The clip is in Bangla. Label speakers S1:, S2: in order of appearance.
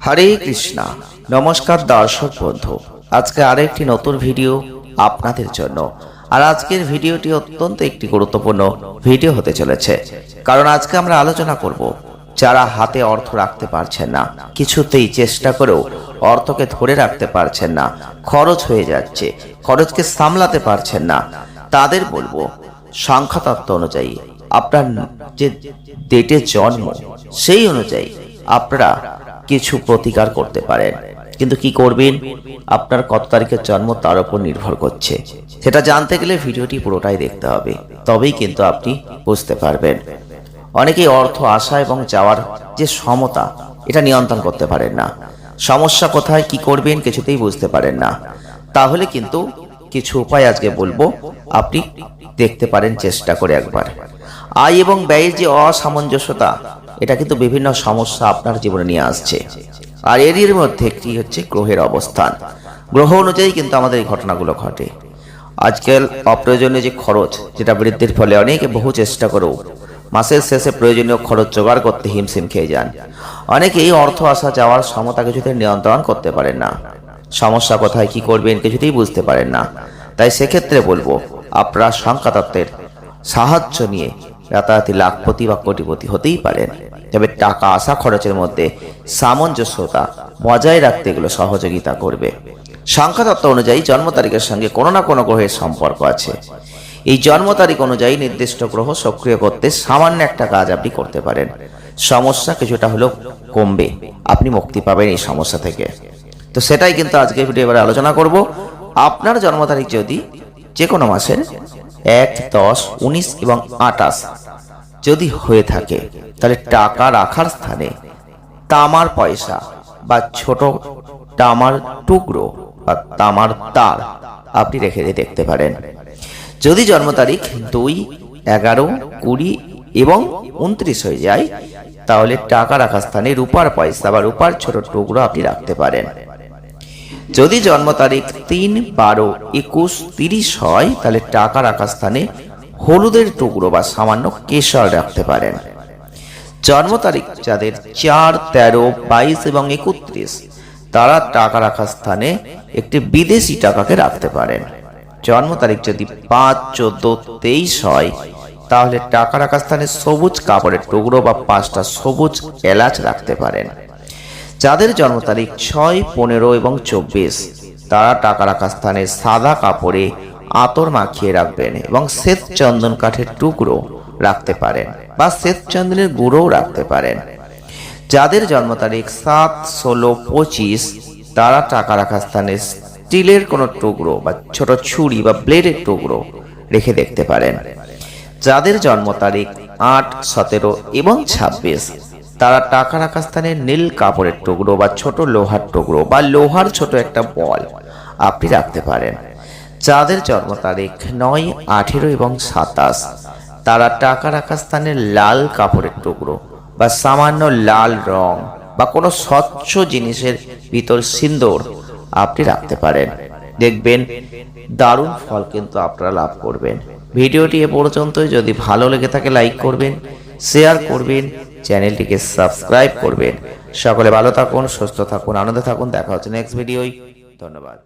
S1: হরে কৃষ্ণা। নমস্কার দর্শক বন্ধু। আজকে আরেকটি নতুন ভিডিও আপনাদের জন্য। আর আজকের ভিডিওটি অত্যন্ত একটি গুরুত্বপূর্ণ ভিডিও হতে চলেছে। কারণ আজকে আমরা আলোচনা করব যারা হাতে অর্থ রাখতে পারছেন না, কিছুতেই চেষ্টা করেও অর্থকে ধরে রাখতে পারছেন না, খরচ হয়ে যাচ্ছে, খরচকে সামলাতে পারছেন না, তাদের বলব সংখ্যাতত্ত্ব অনুযায়ী আপনার যে ডেটে জন্ম, সেই অনুযায়ী আপনারা কিছু প্রতিকার করতে পারেন কিন্তু কি করবেন? আপনার কত তারিখের জন্ম তার উপর নির্ভর করছে। সেটা জানতে গেলে ভিডিওটি পুরোটাই দেখতে হবে। তবেই কিন্তু আপনি বুঝতে পারবেন। অনেকেই অর্থ আসা এবং যাওয়ার যে সমতা, এটা নিয়ন্ত্রণ করতে পারেন না। সমস্যা কোথায়, কি করবেন কিছুতেই বুঝতে পারেন না। তাহলে কিন্তু কিছু উপায় আজকে বলব। আপনি দেখতে পারেন চেষ্টা করে একবার। আয় এবং ব্যয়ের যে অসামঞ্জস্যতা, এটা কিন্তু বিভিন্ন সমস্যা আপনার জীবনে নিয়ে আসছে। আর এরই মধ্যে একটি হচ্ছে গ্রহের অবস্থান। গ্রহ অনুযায়ী কিন্তু আমাদের এই ঘটনাগুলো ঘটে। আজকাল অপ্রয়োজনীয় যে খরচ, যেটা বৃদ্ধির ফলে অনেকে বহু চেষ্টা করেও মাসের শেষে প্রয়োজনীয় খরচ জোগাড় করতে হিমশিম খেয়ে যান। অনেকে এই অর্থ আসা যাওয়ার সমতা কিছুতে নিয়ন্ত্রণ করতে পারেন না। সমস্যা কোথায়, কি করবেন কিছুতেই বুঝতে পারেন না। তাই সেক্ষেত্রে বলব, আপনারা সংখ্যাতত্ত্বের সাহায্য নিয়ে রাতারাতি লাখপতি বা কোটিপতি হতেই পারেন তবে টাকা আসা খরচের মধ্যে সামঞ্জস্যতা বজায় রাখতে এগুলো সহযোগিতা করবে। সংখ্যাতত্ত্ব অনুযায়ী জন্ম তারিখের সঙ্গে কোনো না কোনো গ্রহের সম্পর্ক আছে। এই জন্ম তারিখ অনুযায়ী নির্দিষ্ট গ্রহ সক্রিয় করতে সামান্য একটা কাজ আপনি করতে পারেন। সমস্যা কিছুটা হলেও কমবে। আপনি মুক্তি পাবেন এই সমস্যা থেকে। তো সেটাই কিন্তু আজকে ভিডিও এবারে আলোচনা করব। আপনার জন্ম তারিখ যদি যে কোনো মাসের এক, দশ, উনিশ এবং আটাশ যদি হয়ে থাকে, তাহলে টাকা রাখার স্থানে তামার পয়সা বা ছোট তামার টুকরো বা তামার তার আপনি রেখে দিয়ে দেখতে পারেন। যদি জন্ম তারিখ দুই, এগারো, কুড়ি এবং উনত্রিশ হয়ে যায়, তাহলে টাকা রাখার স্থানে রূপার পয়সা বা রূপার ছোট টুকরো আপনি রাখতে পারেন। যদি জন্ম তারিখ তিন, বারো, একুশ, তিরিশ হয়, তাহলে টাকা রাখার স্থানে হলুদের টুকরো বা সামান্য কেশর রাখতে পারেন। জন্ম তারিখ যাদের চার, তেরো, বাইশ এবং একত্রিশ, তারা টাকা রাখার স্থানে একটি বিদেশি টাকাকে রাখতে পারেন। জন্ম তারিখ যদি পাঁচ, চোদ্দ, তেইশ হয়, তাহলে টাকা রাখার স্থানে সবুজ কাপড়ের টুকরো বা পাঁচটা সবুজ এলাচ রাখতে পারেন। যাদের জন্ম তারিখ ছয়, পনেরো এবং চব্বিশ, তারা টাকা রাখার স্থানে সাদা কাপড়ে আতর মাখিয়ে রাখবেন এবং শ্বেত চন্দন কাঠের টুকরো রাখতে পারেন বা শ্বেত চন্দনের গুঁড়োও রাখতে পারেন। যাদের জন্ম তারিখ সাত, ষোলো, পঁচিশ, তারা টাকা রাখার স্থানে স্টিলের কোনো টুকরো বা ছোট ছুরি বা ব্লেডের টুকরো রেখে দেখতে পারেন। যাদের জন্ম তারিখ আট, সতেরো এবং ছাব্বিশ, তারা টাকা রাখার স্থানে নীল কাপড়ের টুকরো বা ছোট লোহার টুকরো বা লোহার ছোট একটা বল আপনি রাখতে পারেন। যাদের জন্ম তারিখ নয়, আঠেরো এবং সাতাশ। তারা টাকা রাখার স্থানে লাল কাপড়ের টুকরো বা সামান্য লাল রং বা কোনো স্বচ্ছ জিনিসের ভিতর সিন্দুর আপনি রাখতে পারেন। দেখবেন দারুণ ফল কিন্তু আপনারা লাভ করবেন। ভিডিওটি এ পর্যন্তই। যদি ভালো লেগে থাকে, লাইক করবেন, শেয়ার করবেন, চ্যানেলটিকে সাবস্ক্রাইব করবেন। সকলে ভালো থাকুন, সুস্থ থাকুন, আনন্দে থাকুন। দেখা হচ্ছে নেক্সট ভিডিওই ধন্যবাদ।